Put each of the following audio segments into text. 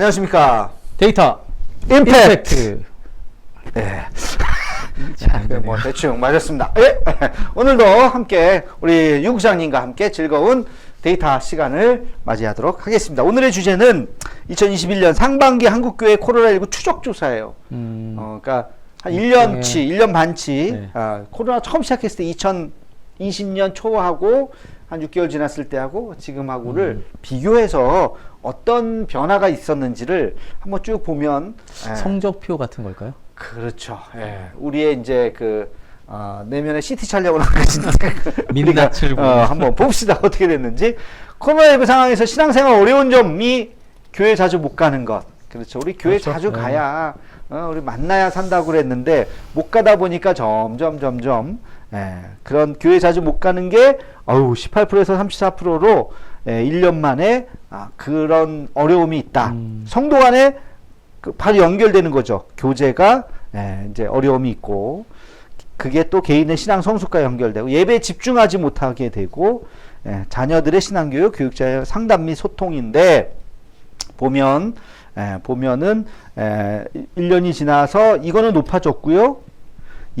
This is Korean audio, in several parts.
안녕하십니까. 데이터 임팩트. 임팩트. 네. 자, 네, 뭐 대충 맞았습니다. 예. 오늘도 함께 우리 유 국장님과 함께 즐거운 데이터 시간을 맞이하도록 하겠습니다. 오늘의 주제는 2021년 상반기 한국교회 코로나19 추적 조사예요. 음, 어, 그러니까 한 1년치, 1년 반치, 네. 아, 코로나 처음 시작했을 때 2020년 초하고 한 6개월 지났을 때하고 지금하고를 비교해서 어떤 변화가 있었는지를 한번 쭉 보면 예, 성적표 같은 걸까요? 그렇죠. 예. 우리의 이제 그 어, 내면의 CT 촬영을 하는데 민낯을 우리가, 보는. 어, 한번 봅시다 어떻게 됐는지 코로나19 상황에서 신앙생활 어려운 점이 교회 자주 못 가는 것. 그렇죠. 우리 교회 그렇죠. 자주 네. 가야 어, 우리 만나야 산다고 그랬는데 못 가다 보니까 점점 점점 예, 그런 교회 자주 못 가는 게 어우 18%에서 34%로 예, 1년 만에 아, 그런 어려움이 있다. 음. 성도 간에 그 바로 연결되는 거죠. 교제가 예, 이제 어려움이 있고 그게 또 개인의 신앙 성숙과 연결되고 예배에 집중하지 못하게 되고 예, 자녀들의 신앙교육, 교육자의 상담 및 소통인데 보면 예, 보면은 예, 1년이 지나서 이거는 높아졌고요.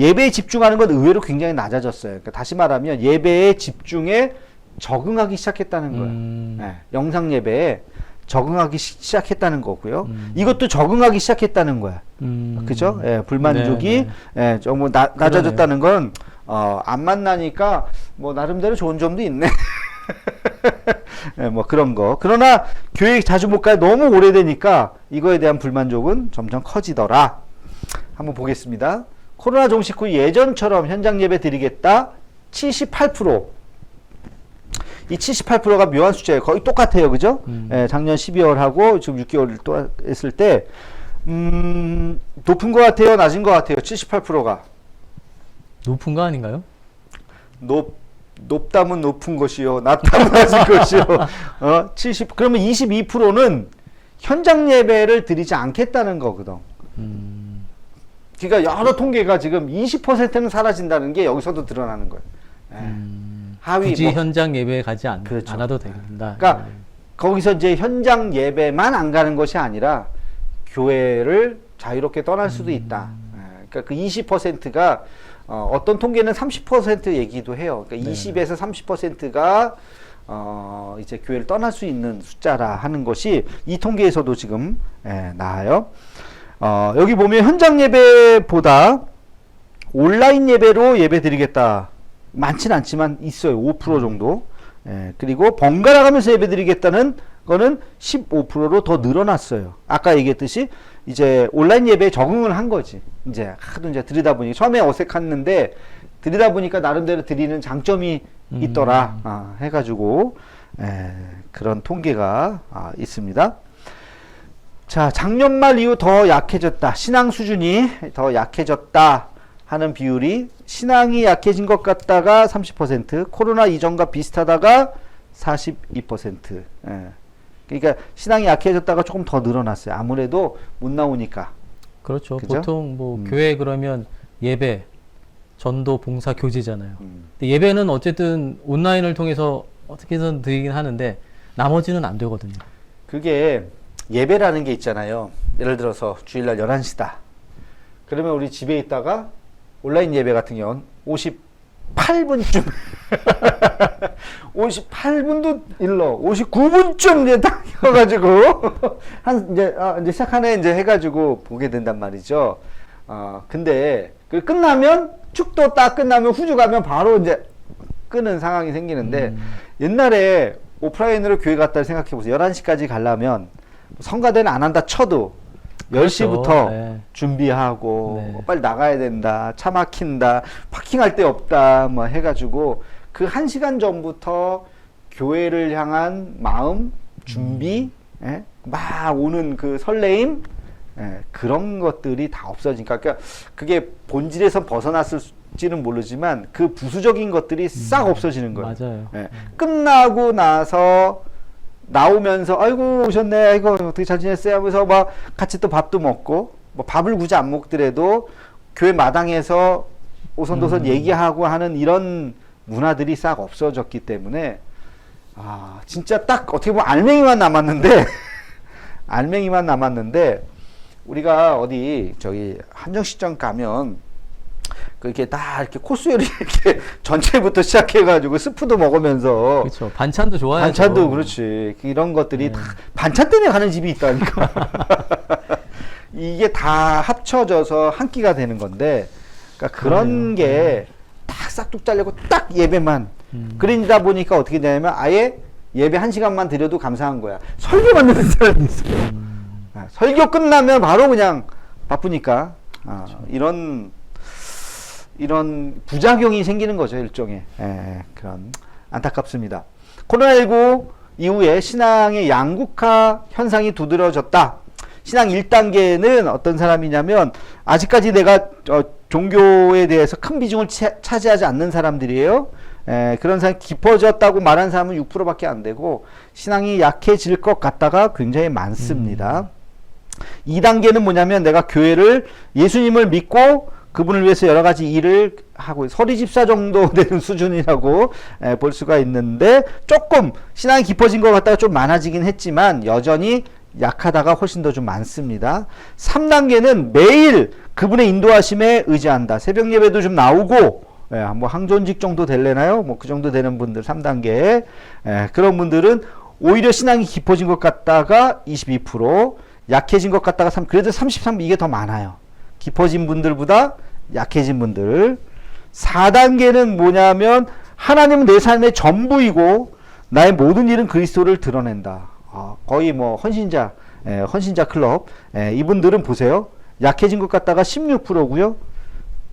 예배에 집중하는 건 의외로 굉장히 낮아졌어요. 그러니까 다시 말하면 예배에 집중에 적응하기 시작했다는 거예요. 음, 예, 영상 예배에 적응하기 시, 시작했다는 거고요. 음. 이것도 적응하기 시작했다는 거야. 음, 그죠? 예, 불만족이 네, 예, 조금 나, 낮아졌다는 건 어, 안 만나니까 뭐 나름대로 좋은 점도 있네. 예, 뭐 그런 거. 그러나 교회 자주 못가 너무 오래되니까 이거에 대한 불만족은 점점 커지더라. 한번 보겠습니다. 코로나 종식 후 예전처럼 현장 예배 드리겠다. 78%. 이 78%가 묘한 숫자예요. 거의 똑같아요. 그죠? 음. 예, 작년 12월하고 지금 6개월 또 했을 때, 음, 높은 것 같아요? 낮은 것 같아요? 78%가. 높은 거 아닌가요? 높, 높다면 높은 것이요. 낮다면 낮은 것이요. 어, 70, 그러면 22%는 현장 예배를 드리지 않겠다는 거거든. 음, 그러니까 여러 통계가 지금 20%는 사라진다는 게 여기서도 드러나는 거예요. 예. 음, 하위 굳이 뭐- 현장 예배에 가지 않, 그렇죠. 않아도 된다. 그러니까 거기서 이제 현장 예배만 안 가는 것이 아니라 교회를 자유롭게 떠날 수도 있다. 예, 그러니까 그 20%가 어, 어떤 통계는 30% 얘기도 해요. 그러니까 네. 20에서 30%가 어, 이제 교회를 떠날 수 있는 숫자라 하는 것이 이 통계에서도 지금 예, 나와요. 어, 여기 보면 현장 예배보다 온라인 예배로 예배 드리겠다. 많진 않지만 있어요. 5% 정도. 예, 그리고 번갈아 가면서 예배 드리겠다는 거는 15%로 더 늘어났어요. 아까 얘기했듯이 이제 온라인 예배에 적응을 한 거지. 이제 하도 이제 드리다 보니 처음에 어색했는데 드리다 보니까 나름대로 드리는 장점이 음. 있더라. 아, 해가지고 에, 그런 통계가 아, 있습니다. 자, 작년 말 이후 더 약해졌다. 신앙 수준이 더 약해졌다 하는 비율이 신앙이 약해진 것 같다가 30%, 코로나 이전과 비슷하다가 42%. 예. 그러니까 신앙이 약해졌다가 조금 더 늘어났어요. 아무래도 못 나오니까. 그렇죠. 그죠? 보통 뭐 음. 교회 그러면 예배, 전도, 봉사, 교제잖아요. 음. 근데 예배는 어쨌든 온라인을 통해서 어떻게든 드리긴 하는데 나머지는 안 되거든요. 그게 예배라는 게 있잖아요. 예를 들어서 주일날 11시다. 그러면 우리 집에 있다가 온라인 예배 같은 경우는 58분쯤 58분도 일러 59분쯤 이제 딱 켜가지고 한 이제 아 이제 시작하네 이제 해가지고 보게 된단 말이죠. 어 근데 그 끝나면 축도 딱 끝나면 후주 가면 바로 이제 끄는 상황이 생기는데 음. 옛날에 오프라인으로 교회 갔다 생각해 보세요. 11시까지 가려면 성가대는 안 한다 쳐도 그렇죠. 10시부터 네. 준비하고 네. 뭐 빨리 나가야 된다. 차 막힌다. 파킹할 데 없다. 뭐 해가지고 그한 시간 전부터 교회를 향한 마음, 준비, 예? 막 오는 그 설레임, 예, 그런 것들이 다 없어지니까 그러니까 그게 본질에서 벗어났을지는 모르지만 그 부수적인 것들이 싹 없어지는 거예요. 맞아요. 예. 끝나고 나서 나오면서 아이고 오셨네 아이고 어떻게 잘 지냈어요 하면서 막 같이 또 밥도 먹고 뭐 밥을 굳이 안 먹더라도 교회 마당에서 오선도선 음. 얘기하고 하는 이런 문화들이 싹 없어졌기 때문에 아 진짜 딱 어떻게 보면 알맹이만 남았는데 알맹이만 남았는데 우리가 어디 저기 한정시장 가면 그렇게 다 이렇게 코스 요리 이렇게 전체부터 시작해가지고 스프도 먹으면서 그렇죠. 반찬도 좋아요. 반찬도 그렇지 이런 것들이 네. 다 반찬 때문에 가는 집이 있다니까 이게 다 합쳐져서 한 끼가 되는 건데 그러니까 그런 그러네요. 게딱 싹둑 잘리고 딱 예배만 음. 그러다 보니까 어떻게 되냐면 아예 예배 한 시간만 드려도 감사한 거야 설교 받는 사람이 있어요 음. 아, 설교 끝나면 바로 그냥 바쁘니까 아, 그렇죠. 이런 이런 부작용이 생기는 거죠 일종의 예, 그런 안타깝습니다. 코로나19 이후에 신앙의 양국화 현상이 두드러졌다. 신앙 1단계는 어떤 사람이냐면 아직까지 내가 어, 종교에 대해서 큰 비중을 차, 차지하지 않는 사람들이에요. 에, 그런 사람 깊어졌다고 말한 사람은 6%밖에 안 되고 신앙이 약해질 것 같다가 굉장히 많습니다. 2단계는 뭐냐면 내가 교회를 예수님을 믿고 그분을 위해서 여러 가지 일을 하고 서리 집사 정도 되는 수준이라고 에, 볼 수가 있는데 조금 신앙이 깊어진 것 같다가 좀 많아지긴 했지만 여전히 약하다가 훨씬 더 좀 많습니다. 3단계는 매일 그분의 인도하심에 의지한다. 새벽 예배도 좀 나오고 예, 뭐 항존직 정도 될래나요? 뭐 그 정도 되는 분들 3단계 예, 그런 분들은 오히려 신앙이 깊어진 것 같다가 22% 약해진 것 같다가 3 그래도 33 이게 더 많아요. 깊어진 분들보다 약해진 분들 4단계는 뭐냐면 하나님은 내 삶의 전부이고 나의 모든 일은 그리스도를 드러낸다. 아, 거의 뭐 헌신자 예, 헌신자 클럽 예, 이분들은 보세요. 약해진 것 같다가 16%고요.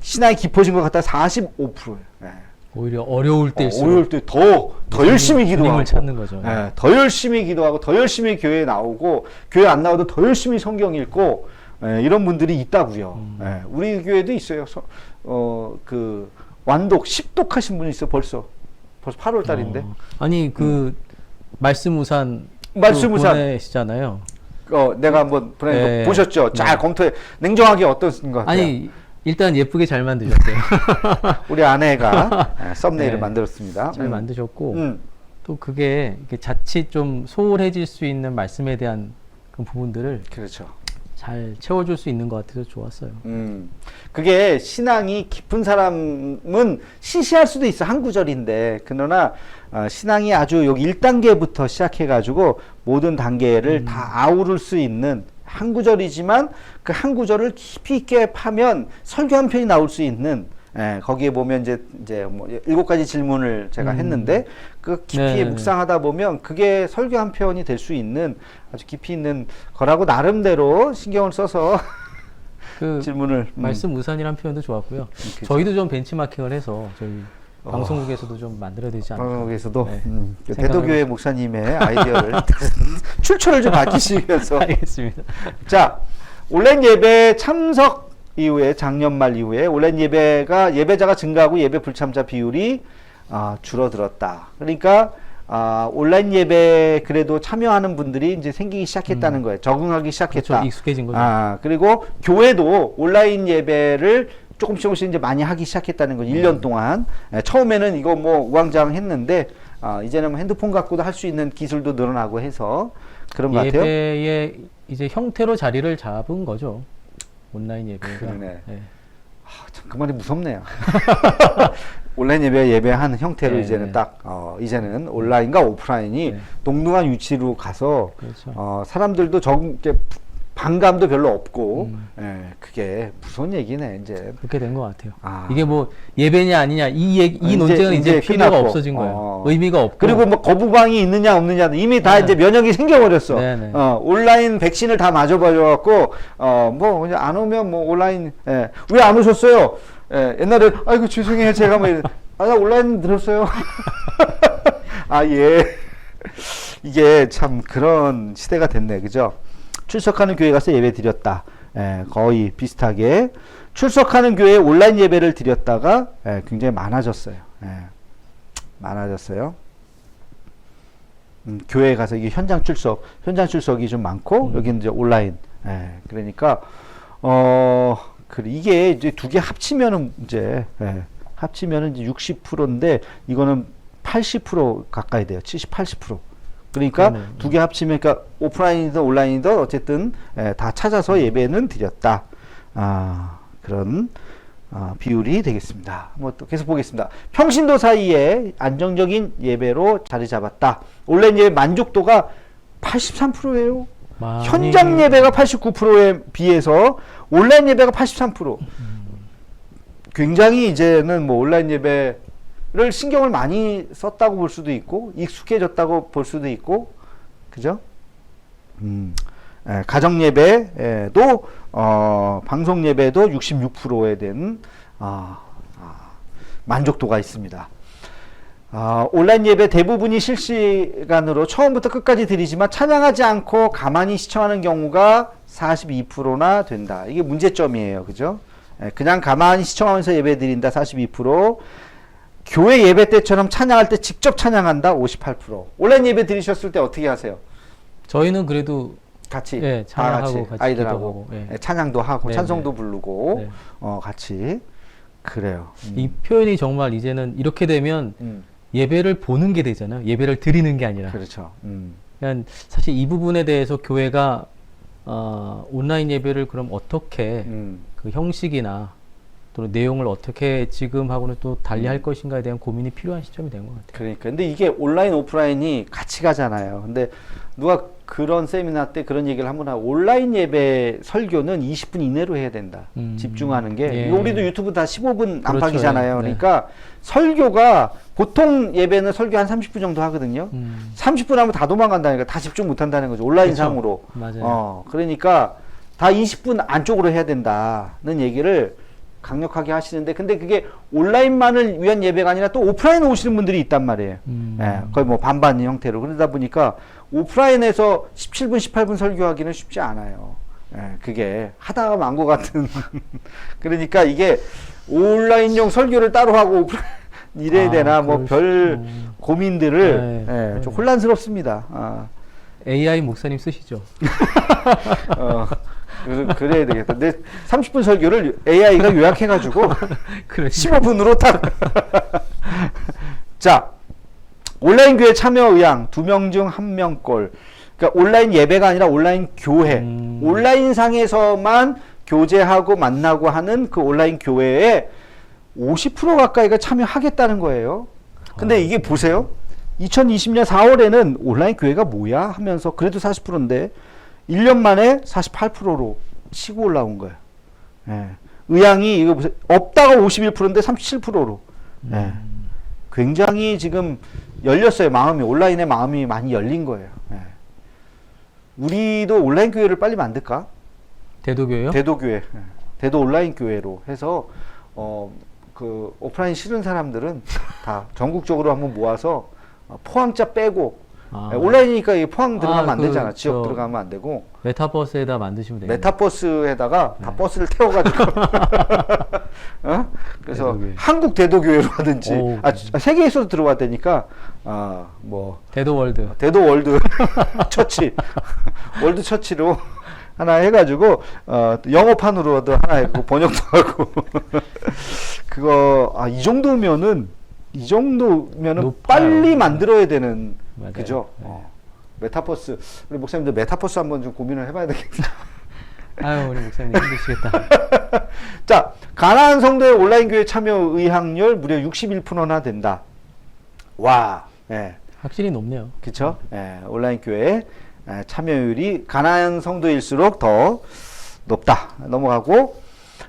신앙이 깊어진 것 같다가 45%예요. 예. 오히려 어려울 어, 때일수록 어려울 때 더 더 열심히 기도하고 찾는 거죠. 예, 더 열심히 기도하고 더 열심히 교회에 나오고 교회 안 나와도 더 열심히 성경 읽고 예, 이런 분들이 있다고요. 음. 예, 우리 교회도 있어요. 어그 완독 10독 하신 분이 있어 벌써 벌써 8월 달인데 어, 아니 그 말씀 우산 말씀 우산. 보내시잖아요. 어 내가 한번 보내 네. 보셨죠? 잘 네. 검토해 냉정하게 어떤 것 같아요? 아니 일단 예쁘게 잘 만드셨어요. 우리 아내가 예, 썸네일을 네. 만들었습니다. 잘 음. 만드셨고 음. 또 그게 자칫 좀 소홀해질 수 있는 말씀에 대한 그 부분들을 그렇죠. 잘 채워줄 수 있는 것 같아서 좋았어요. 음, 그게 신앙이 깊은 사람은 시시할 수도 있어 한 구절인데. 그러나 어, 신앙이 아주 여기 1단계부터 시작해가지고 모든 단계를 다 아우를 수 있는 한 구절이지만 그 한 구절을 깊이 있게 파면 설교 한 편이 나올 수 있는 예, 거기에 보면 이제 이제 뭐 일곱 가지 질문을 제가 음. 했는데 그 깊이 네. 묵상하다 보면 그게 설교 한 편이 될 수 있는 아주 깊이 있는 거라고 나름대로 신경을 써서 그 질문을 음. 말씀 우산이란 표현도 좋았고요. 그죠. 저희도 좀 벤치마킹을 해서 저희 어. 방송국에서도 좀 만들어야 되지 않을까. 방송국에서도 네. 음, 그 대도교회 목사님의 아이디어를 출처를 좀 밝히시면서 알겠습니다. 자 온라인 예배 참석 이후에 작년 말 이후에 온라인 예배가 예배자가 증가하고 예배 불참자 비율이 아, 줄어들었다. 그러니까 아, 온라인 예배 그래도 참여하는 분들이 이제 생기기 시작했다는 거예요. 적응하기 시작했다. 그렇죠. 익숙해진 거죠. 아, 그리고 교회도 온라인 예배를 조금씩 조금씩 이제 많이 하기 시작했다는 거죠. 1년 동안. 예, 처음에는 이거 뭐 우왕좌왕 했는데, 아, 이제는 뭐 핸드폰 갖고도 할 수 있는 기술도 늘어나고 해서 그런 것 같아요. 예배의 이제 형태로 자리를 잡은 거죠. 온라인 예배가. 그러네. 네. 아, 참, 그 말이 무섭네요. 온라인 예배 예배하는 형태로 네, 이제는 네. 딱, 어, 이제는 온라인과 오프라인이 네. 동등한 위치로 가서, 그렇죠. 어, 사람들도 적, 이렇게 반감도 별로 없고, 음. 예, 그게 무서운 얘기네, 이제. 그렇게 된 것 같아요. 아. 이게 뭐 예배냐 아니냐 이 얘기, 이 이제- 논쟁은 이제, 이제 필요가 끝났고. 없어진 거예요. 어. 의미가 없고. 그리고 뭐 거부방이 있느냐 없느냐는 이미 다 네. 이제 면역이 생겨버렸어. 네네. 어, 온라인 백신을 다 맞아버려갖고 어뭐 그냥 안 오면 뭐 온라인 예. 왜안 오셨어요? 예, 옛날에 아이고 죄송해요 제가 뭐 아나 온라인 들었어요. 아 예. 이게 참 그런 시대가 됐네, 그죠? 출석하는 교회 가서 예배 드렸다. 예, 거의 비슷하게 출석하는 교회에 온라인 예배를 드렸다가 예, 굉장히 많아졌어요. 예, 많아졌어요. 음, 교회에 가서 이게 현장 출석, 현장 출석이 좀 많고 음. 여기는 이제 온라인. 예, 그러니까 어 그래 이게 이제 두 개 합치면은 이제 예, 합치면은 이제 60%인데 이거는 80% 가까이 돼요. 70, 80%. 그러니까. 두 개 합치면 그러니까 오프라인이든 온라인이든 어쨌든 에, 다 찾아서 예배는 드렸다. 아, 그런 아, 비율이 되겠습니다. 뭐 또 계속 보겠습니다. 평신도 사이에 안정적인 예배로 자리 잡았다. 온라인 예배 만족도가 83%예요. 많이- 현장 예배가 89%에 비해서 온라인 예배가 83%. 굉장히 이제는 뭐 온라인 예배 를 신경을 많이 썼다고 볼 수도 있고 익숙해졌다고 볼 수도 있고 그죠? 음, 에, 가정 예배도 어, 방송 예배도 66%에 대한 아, 아, 만족도가 있습니다. 아, 온라인 예배 대부분이 실시간으로 처음부터 끝까지 드리지만 찬양하지 않고 가만히 시청하는 경우가 42%나 된다. 이게 문제점이에요. 그죠? 예, 그냥 가만히 시청하면서 예배 드린다. 42%. 교회 예배 때처럼 찬양할 때 직접 찬양한다. 58%. 온라인 예배 드리셨을 때 어떻게 하세요? 저희는 그래도 같이 예, 다 찬양하고 같이 아이들하고 기도하고, 예. 예, 찬양도 하고 네, 찬송도 네. 부르고 네. 어 같이 그래요. 음. 이 표현이 정말 이제는 이렇게 되면 음, 예배를 보는 게 되잖아요. 예배를 드리는 게 아니라. 그렇죠. 음. 그냥 사실 이 부분에 대해서 교회가 어, 온라인 예배를 그럼 어떻게 음. 그 형식이나 또 내용을 어떻게 지금하고는 또 달리할 음. 것인가에 대한 고민이 필요한 시점이 된 것 같아요. 그러니까 근데 이게 온라인 오프라인이 같이 가잖아요. 근데 누가 그런 세미나 때 그런 얘기를 한번 하고 온라인 예배 설교는 20분 이내로 해야 된다. 음. 집중하는 게 예. 우리도 유튜브 다 15분 그렇죠. 안팎이잖아요. 네. 그러니까 설교가 보통 예배는 설교 한 30분 정도 하거든요. 음, 30분 하면 다 도망간다니까 다 집중 못 한다는 거죠. 온라인 그렇죠. 상으로. 맞아요. 어, 그러니까 다 20분 안쪽으로 해야 된다는 얘기를 강력하게 하시는데 근데 그게 온라인만을 위한 예배가 아니라 또 오프라인 오시는 분들이 있단 말이에요. 음. 예, 거의 뭐 반반 형태로 그러다 보니까 오프라인에서 17분, 18분 설교하기는 쉽지 않아요. 예, 그게 하다가 만것 같은. 그러니까 이게 온라인용 설교를 따로 하고 오프라인 이래야 아, 되나 뭐별 수- 고민들을 네, 예, 좀 네. 혼란스럽습니다. 아. AI 목사님 쓰시죠. 어, 그- 그래야 되겠다. 근데 30분 설교를 AI가 요약해가지고 그래. 15분으로 딱. 자, 온라인 교회 참여 의향 두 명 중 한 명꼴. 그러니까 온라인 예배가 아니라 온라인 교회. 음. 온라인 상에서만 교제하고 만나고 하는 그 온라인 교회에 50% 가까이가 참여하겠다는 거예요. 근데 아. 이게 보세요. 2020년 4월에는 온라인 교회가 뭐야 하면서 그래도 40%인데 1년 만에 48%로 치고 올라온 거예요. 예. 의향이 이거 보세요. 없다가 51%인데 37%로. 예. 굉장히 지금 열렸어요. 마음이 온라인에 마음이 많이 열린 거예요. 예. 우리도 온라인 교회를 빨리 만들까? 대도교요? 대도 교회, 예. 대도 온라인 교회로 해서 어 그 오프라인 싫은 사람들은 다 전국적으로 한번 모아서 어, 포항자 빼고 아, 예, 온라인이니까 이 포항 들어가면 아, 안 그, 되잖아. 지역 저- 들어가면 안 되고 메타버스에다 만드시면 돼요. 메타버스에다가 다 네. 버스를 태워가지고 어? 그래서 대도교회. 한국 대도교회로 하든지 오, 아, 주- 세계에서도 들어와야 되니까 아 뭐 대도월드. 대도 월드 처치 월드 처치로 하나 해가지고 어, 영어판으로도 하나 해고 번역도 하고 그거 아 이 정도면은 이 정도면은. 빨리 만들어야 되는 맞아요. 그죠? 네. 어. 메타버스 우리 목사님들 메타버스 한번 좀 고민을 해봐야 되겠다. 아유 우리 목사님 힘드시겠다. 자 가나안 성도의 온라인 교회 참여 의향률 무려 61%나 된다. 와, 예. 확실히 높네요. 그쵸? 예, 온라인 교회 예, 참여율이 가난한 성도일수록 더 높다. 넘어가고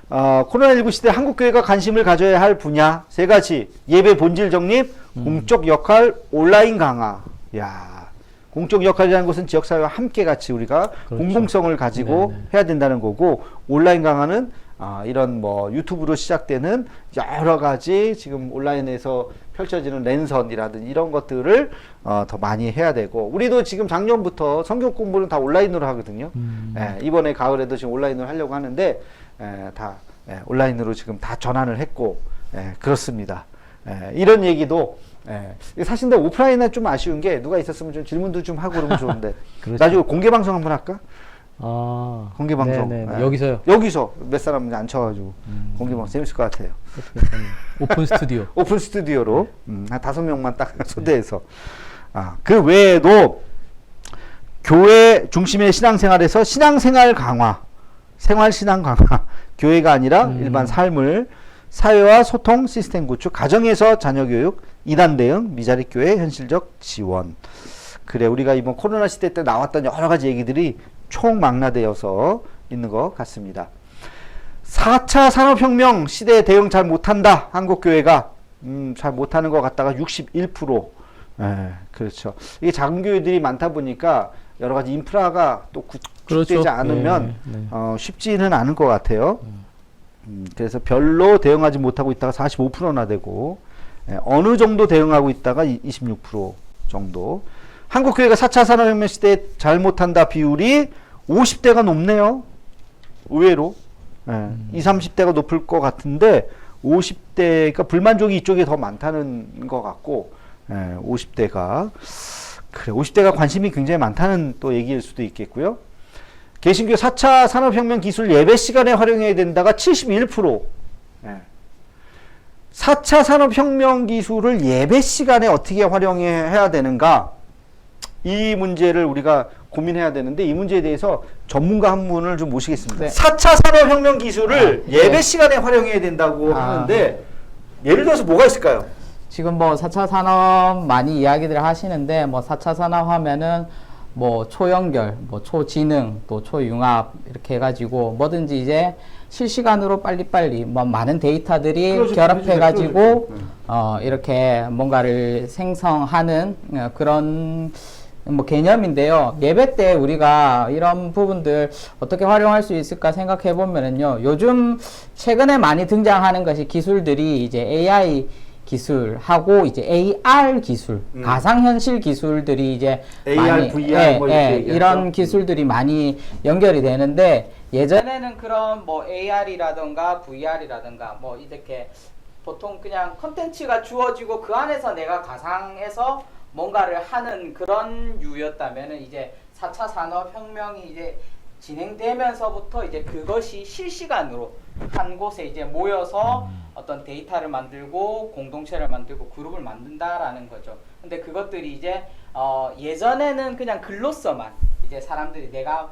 어, 코로나19 시대 한국 교회가 관심을 가져야 할 분야 세 가지 예배 본질 정립, 음. 공적 역할, 온라인 강화. 야, 공적 역할이라는 것은 지역 사회와 함께 같이 우리가 그렇죠. 공공성을 가지고 네네. 해야 된다는 거고 온라인 강화는 아, 이런 뭐 유튜브로 시작되는 여러 가지 지금 온라인에서 펼쳐지는 랜선이라든지 이런 것들을 어, 더 많이 해야 되고 우리도 지금 작년부터 성경 공부는 다 온라인으로 하거든요. 음. 예, 이번에 가을에도 지금 온라인으로 하려고 하는데 예, 다 예, 온라인으로 지금 다 전환을 했고 예, 그렇습니다. 예, 이런 얘기도 예, 사실 근데 오프라인은 좀 아쉬운 게 누가 있었으면 좀 질문도 좀 하고 그러면 좋은데 그렇죠. 나중에 공개 방송 한번 할까? 아 공개 방송 네네. 예. 여기서요. 여기서 몇 사람 앉혀가지고 음. 공개 방송 재밌을 것 같아요. 오픈 스튜디오. 오픈 스튜디오로 음, 한 다섯 명만 딱 초대해서 아, 그 외에도 교회 중심의 신앙생활에서 신앙생활 강화, 생활 신앙 강화, 교회가 아니라 음. 일반 삶을 사회와 소통 시스템 구축, 가정에서 자녀 교육, 이단 대응, 미자립 교회 현실적 지원. 그래 우리가 이번 코로나 시대 때 나왔던 여러 가지 얘기들이 총망라되어서 있는 것 같습니다. 4차 산업혁명 시대에 대응 잘 못한다. 한국교회가 음, 잘 못하는 것 같다가 61%. 예, 그렇죠. 이게 작은 교회들이 많다 보니까 여러 가지 인프라가 또 구 축되지 그렇죠. 않으면 네, 네. 어, 쉽지는 않은 것 같아요. 음, 그래서 별로 대응하지 못하고 있다가 45%나 되고 예, 어느 정도 대응하고 있다가 26% 정도. 한국 교회가 4차 산업혁명 시대에 잘 못한다 비율이 50대가 높네요. 의외로. 예, 20, 30대가 높을 것 같은데 50대가 불만족이 이쪽에 더 많다는 것 같고 예, 50대가 그래 50대가 관심이 굉장히 많다는 또 얘기일 수도 있겠고요. 개신교 4차 산업혁명 기술 예배 시간에 활용해야 된다가 71%. 예. 4차 산업혁명 기술을 예배 시간에 어떻게 활용해야 되는가? 이 문제를 우리가 고민해야 되는데 이 문제에 대해서 전문가 한 분을 좀 모시겠습니다. 네. 4차 산업혁명 기술을 아, 예배 네. 시간에 활용해야 된다고 아. 하는데 예를 들어서 뭐가 있을까요? 지금 뭐 4차 산업 많이 이야기들 하시는데 뭐 4차 산업 하면은 뭐 초연결, 뭐 초지능, 또 초융합 이렇게 해가지고 뭐든지 이제 실시간으로 빨리빨리 뭐 많은 데이터들이 그러죠, 결합해 그러죠, 가지고 그러죠. 어 이렇게 뭔가를 생성하는 어, 그런 뭐 개념인데요. 예배 때 우리가 이런 부분들 어떻게 활용할 수 있을까 생각해 보면은요. 요즘 최근에 많이 등장하는 것이 기술들이 이제 AI 기술하고 이제 AR 기술, 음. 가상현실 기술들이 이제 AR, VR 예, 뭐 이렇게 예. 이런 기술들이 많이 연결이 되는데 예전에는 그런 뭐 AR이라든가 VR이라든가 뭐 이렇게 보통 그냥 컨텐츠가 주어지고 그 안에서 내가 가상에서 뭔가를 하는 그런 유였다면은 이제 4차 산업혁명이 이제 진행되면서부터 이제 그것이 실시간으로 한 곳에 이제 모여서 어떤 데이터를 만들고 공동체를 만들고 그룹을 만든다라는 거죠. 근데 그것들이 이제 어 예전에는 그냥 글로서만 이제 사람들이 내가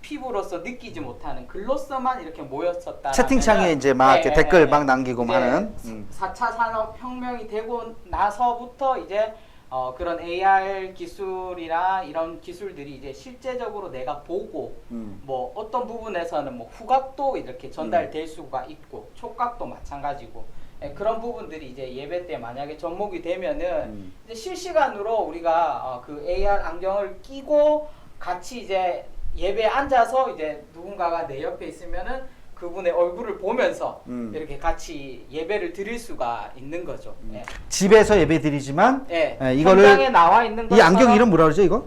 피부로서 느끼지 못하는 글로서만 이렇게 모였었다. 채팅창에 이제 막 이렇게 댓글 막 남기고 하는. 음. 4차 산업 혁명이 되고 나서부터 이제 어, 그런 AR 기술이나 이런 기술들이 이제 실제적으로 내가 보고 음. 뭐 어떤 부분에서는 뭐 후각도 이렇게 전달될 수가 있고 촉각도 마찬가지고 예, 그런 부분들이 이제 예배 때 만약에 접목이 되면은 음. 이제 실시간으로 우리가 어, 그 AR 안경을 끼고 같이 이제 예배에 앉아서 이제 누군가가 내 옆에 있으면은 그분의 얼굴을 보면서 음. 이렇게 같이 예배를 드릴 수가 있는 거죠. 예. 집에서 예배 드리지만 예. 예, 이거를 나와 있는 이 안경 이름 뭐라 그러죠 이거?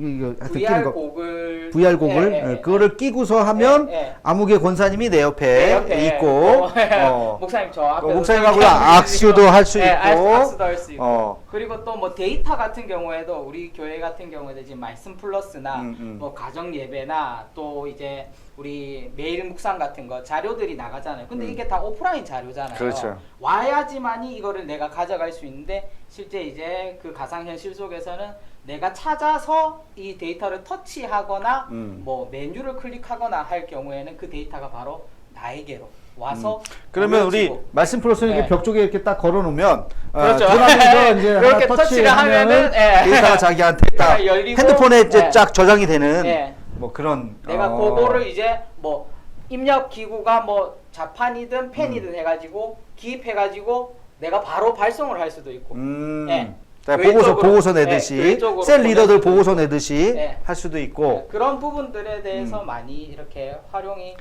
이거 하여튼 끼는 VR 거. 곡을 VR 곡을 예, 예, 예, 예. 그거를 끼고서 하면 예, 예. 아무개 권사님이 내 옆에, 내 옆에 있고 어, 어, 목사님 저 앞에 어, 목사님하고 악수도 할수 있고 악수도 할 수 있고 어. 그리고 또 뭐 데이터 같은 경우에도 우리 교회 같은 경우에도 지금 말씀 플러스나 음, 음. 뭐 가정 예배나 또 이제 우리 메일 묵상 같은 거 자료들이 나가잖아요. 근데 음. 이게 다 오프라인 자료잖아요. 그렇죠. 와야지만이 이거를 내가 가져갈 수 있는데 실제 이제 그 가상 현실 속에서는 내가 찾아서 이 데이터를 터치하거나 음. 뭐 메뉴를 클릭하거나 할 경우에는 그 데이터가 바로 나에게로 와서 그러면 우리. 말씀 플러스는 이렇게 네. 벽 쪽에 이렇게 딱 걸어 놓으면 그렇죠. 들어가면서 이제 하나 이렇게 터치를 하면은, 예. 데이터가 자기한테 딱 열리고, 핸드폰에 이제 예. 쫙 저장이 되는 예. 뭐 그런 내가 어, 그거를 이제 뭐 입력 기구가 뭐 자판이든 펜이든 음. 해가지고 기입해가지고 내가 바로 발송을 할 수도 있고 음. 예. 자, 교회 보고서 쪽으로, 보고서 예, 내듯이 쪽으로 셀 리더들 보고서. 내듯이 예. 할 수도 네, 있고 그런 부분들에 대해서 많이 이렇게 활용이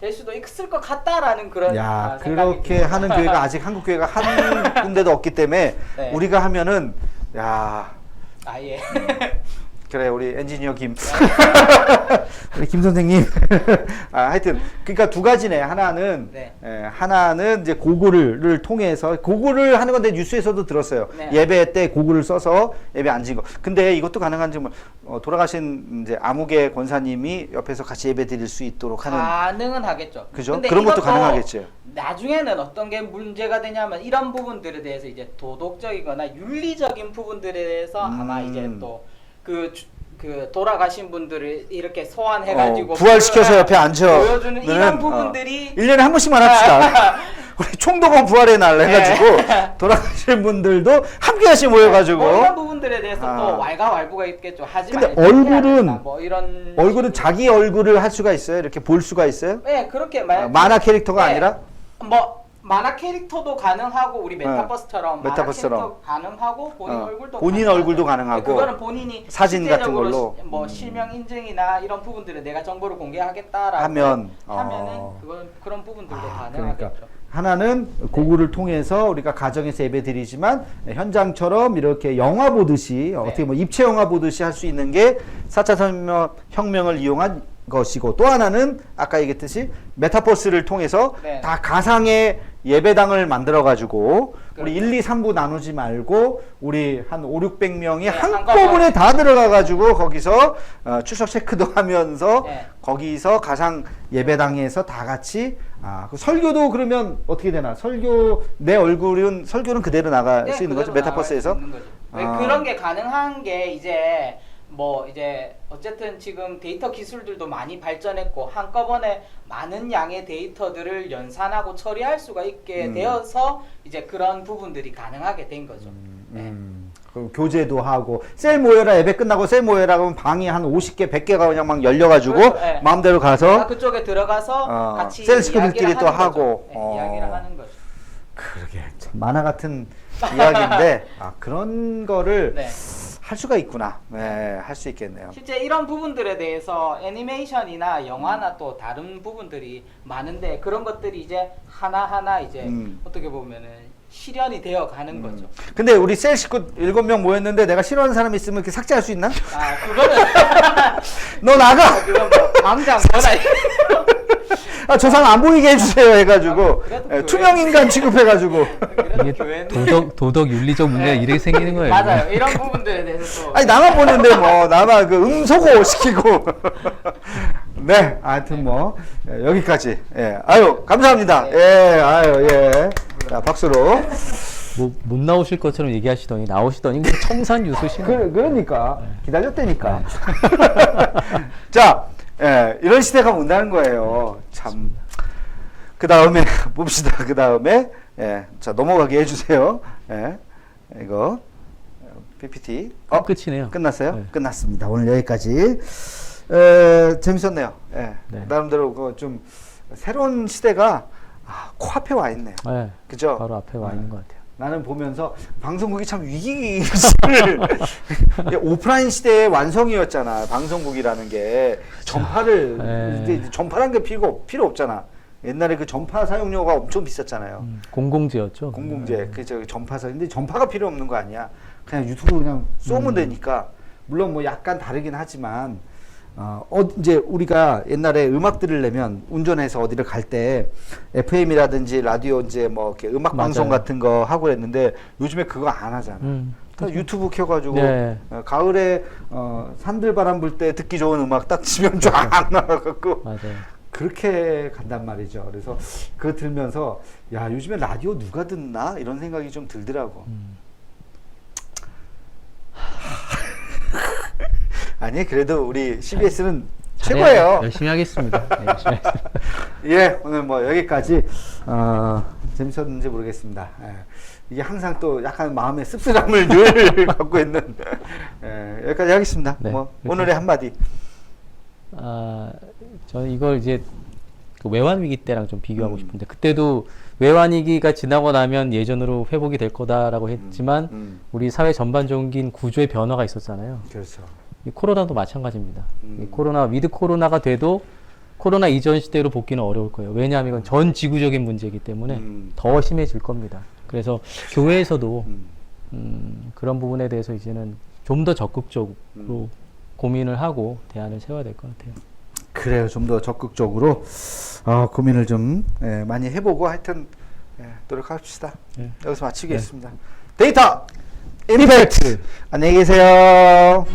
될 수도 있을 것 같다라는 그런 야 아, 생각이 그렇게 듭니다. 하는 교회가 아직 한국 교회가 한 군데도 없기 때문에 네. 우리가 하면은 야 아예 그래 우리 엔지니어 김 우리 김 선생님 아 하여튼 그러니까 두 가지네 하나는 네. 예, 하나는 이제 고글을 통해서 고글을 하는 건데 뉴스에서도 들었어요 네. 예배 때 고글을 써서 예배 앉은 거 근데 이것도 가능한지 뭐 어, 돌아가신 이제 아무개 권사님이 옆에서 같이 예배 드릴 수 있도록 하는 가능은 하겠죠. 그죠? 근데 그런 것도 이것도 가능하겠죠. 나중에는 어떤 게 문제가 되냐면 이런 부분들에 대해서 이제 도덕적이거나 윤리적인 부분들에 대해서 아마 음. 이제 또 그그 돌아가신 분들을 이렇게 소환해가지고 어, 부활시켜서 옆에 앉혀. 보여주는 이런 너는, 부분들이 1년에 한 번씩만 합시다. 우리 총독원 부활의 날 해가지고 네. 돌아가신 분들도 함께 같이 모여가지고 뭐 이런 부분들에 대해서 아. 또 왈가왈부가 있겠죠. 하지 근데 얼굴은- 해야 된다. 뭐 이런 얼굴은 자기 얼굴을 할 수가 있어요. 이렇게 볼 수가 있어요. 네 그렇게 말 아, 만화 캐릭터가 네. 아니라 뭐 만화 캐릭터도 가능하고 우리 메타버스처럼 만화 메타버스처럼. 캐릭터 가능하고 본인 어, 얼굴도 본인 가능하죠. 얼굴도 가능하고. 네, 그거는 본인이 사진 같은 실제적으로 걸로. 시- 뭐 음. 실명 인증이나 이런 부분들을 내가 정보를 공개하겠다라고 하면, 하면은 어. 그건 그런 부분들도 아, 가능하겠죠. 그러니까 하나는 고구를 통해서 우리가 가정에서 예배 드리지만 현장처럼 이렇게 영화 보듯이 어떻게 뭐 입체 영화 보듯이 할 수 있는 게 4차 산업 혁명을 이용한 것이고 또 하나는 아까 얘기했듯이 메타버스를 통해서 네. 다 가상의 예배당을 만들어 가지고 우리 그렇죠. 1, 2, 3부 나누지 말고 우리 한 5, 600명이 네, 한꺼번에. 다 들어가 가지고 거기서 어, 출석 체크도 하면서 네. 거기서 가상 예배당에서 다 같이 아, 그 설교도 그러면 어떻게 되나? 설교 내 얼굴은 설교는 그대로 나갈 네, 수 있는 거죠. 메타버스에서. 왜 아. 그런 게 가능한 게 이제 뭐 이제 어쨌든 지금 데이터 기술들도 많이 발전했고 한꺼번에 많은 양의 데이터들을 연산하고 처리할 수가 있게 음. 되어서 이제 그런 부분들이 가능하게 된 거죠. 네. 음, 그 교제도 하고 셀 모여라 예배 끝나고 셀 모여라 그러면 방이 한 50개, 100개가 그냥 막 열려 가지고 그렇죠, 예. 마음대로 내가 가서 그쪽에 들어가서 어, 같이 셀스들끼리 이야기를 또 하는 하고, 거죠. 네, 어. 이야기를 하는 거죠. 그러게 참 만화 같은 이야기인데 아, 그런 거를 네. 할 수가 있구나. 네, 할 수 있겠네요. 실제 이런 부분들에 대해서 애니메이션이나 영화나 또 다른 부분들이 많은데 그런 것들이 이제 하나하나 이제 음. 어떻게 보면은 실현이 되어 가는 거죠. 근데 우리 셀 식구 7명 모였는데 내가 싫어하는 사람 있으면 이렇게 삭제할 수 있나? 아, 그거는 너 나가! 그건 뭐 당장 뭐라 아, 저 사람 안 보이게 해주세요 해가지고. 아, 예, 투명 인간 취급해가지고. 이게 도덕 도덕 윤리적 문제가 네. 이렇게 생기는 거예요. 맞아요. 이런 부분들에 대해서 또. 아니 나만 보는데 뭐. 나만 그 음소거 시키고. 네 하여튼 뭐. 예, 여기까지. 예. 아유 감사합니다. 네. 예 아유 예 자 박수로. 뭐 못 나오실 것처럼 얘기하시더니 나오시더니 그냥 청산 유수시네. 그, 그러니까. 기다렸다니까. 자 예, 이런 시대가 온다는 거예요 참 그 다음에 봅시다 그 다음에 예, 자 넘어가게 해주세요 예, 이거 PPT 어, 끝이네요. 끝났어요? 네. 끝났습니다. 오늘 여기까지. 에, 재밌었네요. 예. 네. 나름대로 그좀 새로운 시대가 아, 코앞에 와 있네요. 네, 그죠? 바로 앞에 와 있는 것 같아요. 나는 보면서 방송국이 참 이게 오프라인 시대의 완성이었잖아. 방송국이라는 게 전파를 네. 이제 전파란 게 필요 필요 없잖아. 옛날에 그 전파 사용료가 엄청 비쌌잖아요. 음, 공공재였죠. 공공재 그저 전파사 근데 전파가 필요 없는 거 아니야 그냥 유튜브 그냥 쏘면 되니까 물론 뭐 약간 다르긴 하지만 어, 어 이제 우리가 옛날에 음악 들으려면 운전해서 어디를 갈 때 FM이라든지 라디오 이제 뭐 이렇게 음악 방송 맞아요. 같은 거 하고 그랬는데 요즘에 그거 안 하잖아. 음, 다 유튜브 켜가지고 네. 어, 가을에 어, 산들바람 불 때 듣기 좋은 음악 딱 치면 쫙 나와갖고 맞아요. 그렇게 간단 말이죠. 그래서 그거 들면서 야 요즘에 라디오 누가 듣나 이런 생각이 좀 들더라고. 음. 아니 그래도 우리 CBS는 최고예요. 열심히 하겠습니다. 네, 열심히 하겠습니다. 예 오늘 뭐 여기까지 어, 재밌었는지 모르겠습니다. 예. 이게 항상 또 약간 마음의 씁쓸함을 늘 갖고 있는 예, 여기까지 하겠습니다. 네, 뭐 그렇게 오늘의 한마디. 아, 저는 이걸 이제 그 외환 위기 때랑 좀 비교하고 음. 싶은데 그때도 외환 위기가 지나고 나면 예전으로 회복이 될 거다라고 했지만 음, 우리 사회 전반적인 구조의 변화가 있었잖아요. 그렇죠. 이 코로나도 마찬가지입니다. 음. 이 코로나 위드 코로나가 돼도 코로나 이전 시대로 복귀는 어려울 거예요. 왜냐하면 이건 전 지구적인 문제이기 때문에 음. 더 심해질 겁니다. 그래서 교회에서도 음, 음, 그런 부분에 대해서 이제는 좀 더 적극적으로 음. 고민을 하고 대안을 세워야 될 것 같아요. 그래요. 좀 더 적극적으로 어, 고민을 좀 예, 많이 해보고 하여튼 예, 노력합시다. 네. 여기서 마치겠습니다. 데이터 임팩트. 안녕히 계세요.